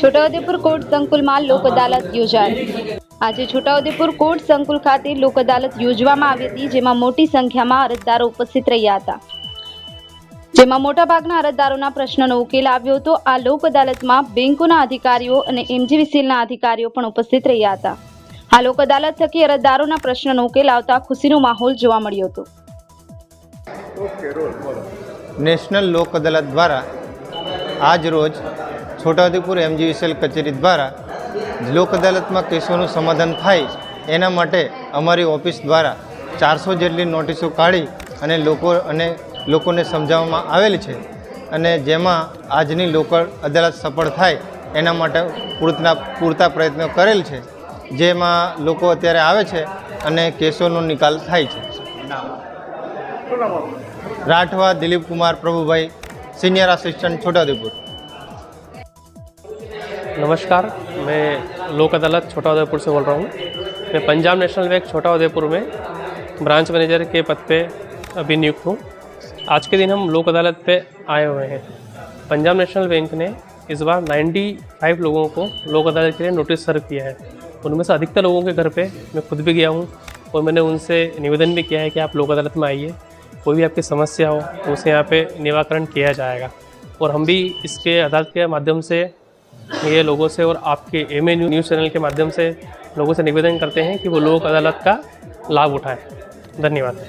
Chhota Udepur court સંકુલમાં લોક અદાલત યોજાઈ. આજે છોટાઉદેપુર કોર્ટ સંકુલ ખાતે લોક અદાલત યોજવામાં આવી હતી, જેમાં મોટી સંખ્યામાં અરજદારો ઉપસ્થિત રહ્યા હતા. જેમાં મોટાભાગના અરજદારોના પ્રશ્નોનો ઉકેલ આવ્યો હતો. આ લોક અદાલતમાં બેંકોના અધિકારીઓ અને એમજીવીસીએલના અધિકારીઓ પણ ઉપસ્થિત રહ્યા હતા. આ લોક અદાલત થકી અરજદારોના પ્રશ્નોનો ઉકેલ આવતા ખુશીનો માહોલ જોવા મળ્યો હતો. નેશનલ લોક અદાલત દ્વારા આજ છોટાઉદેપુર એમજીવીસીએલ કચેરી દ્વારા લોક અદાલતમાં કેસોનું સમાધાન થાય એના માટે અમારી ઓફિસ દ્વારા ચારસો જેટલી નોટિસો કાઢી અને લોકો અને લોકોને સમજાવવામાં આવેલ છે અને જેમાં આજની લોક અદાલત સફળ થાય એના માટે પૂરતા પૂરતા પ્રયત્નો કરેલ છે, જેમાં લોકો અત્યારે આવે છે અને કેસોનો નિકાલ થાય છે. રાઠવા દિલીપ કુમાર પ્રભુભાઈ, સિનિયર આસિસ્ટન્ટ છોટાઉદેપુર नमस्कार, मैं लोक अदालत छोटा उदयपुर से बोल रहा हूँ। मैं पंजाब नेशनल बैंक छोटा उदयपुर में ब्रांच मैनेजर के पद पे अभी नियुक्त हूँ। आज के दिन हम लोक अदालत पे आए हुए हैं। पंजाब नेशनल बैंक ने इस बार 95 लोगों को लोक अदालत के लिए नोटिस सर्व किया है। उनमें से अधिकतर लोगों के घर पर मैं खुद भी गया हूँ और मैंने उनसे निवेदन भी किया है कि आप लोक अदालत में आइए। कोई भी आपकी समस्या हो, उसे यहाँ पर निराकरण किया जाएगा। और हम भी इसके अदालत के माध्यम से ये लोगों से और आपके एम न्यूज़ चैनल के माध्यम से लोगों से निवेदन करते हैं कि वो लोक अदालत का लाभ उठाएं धन्यवाद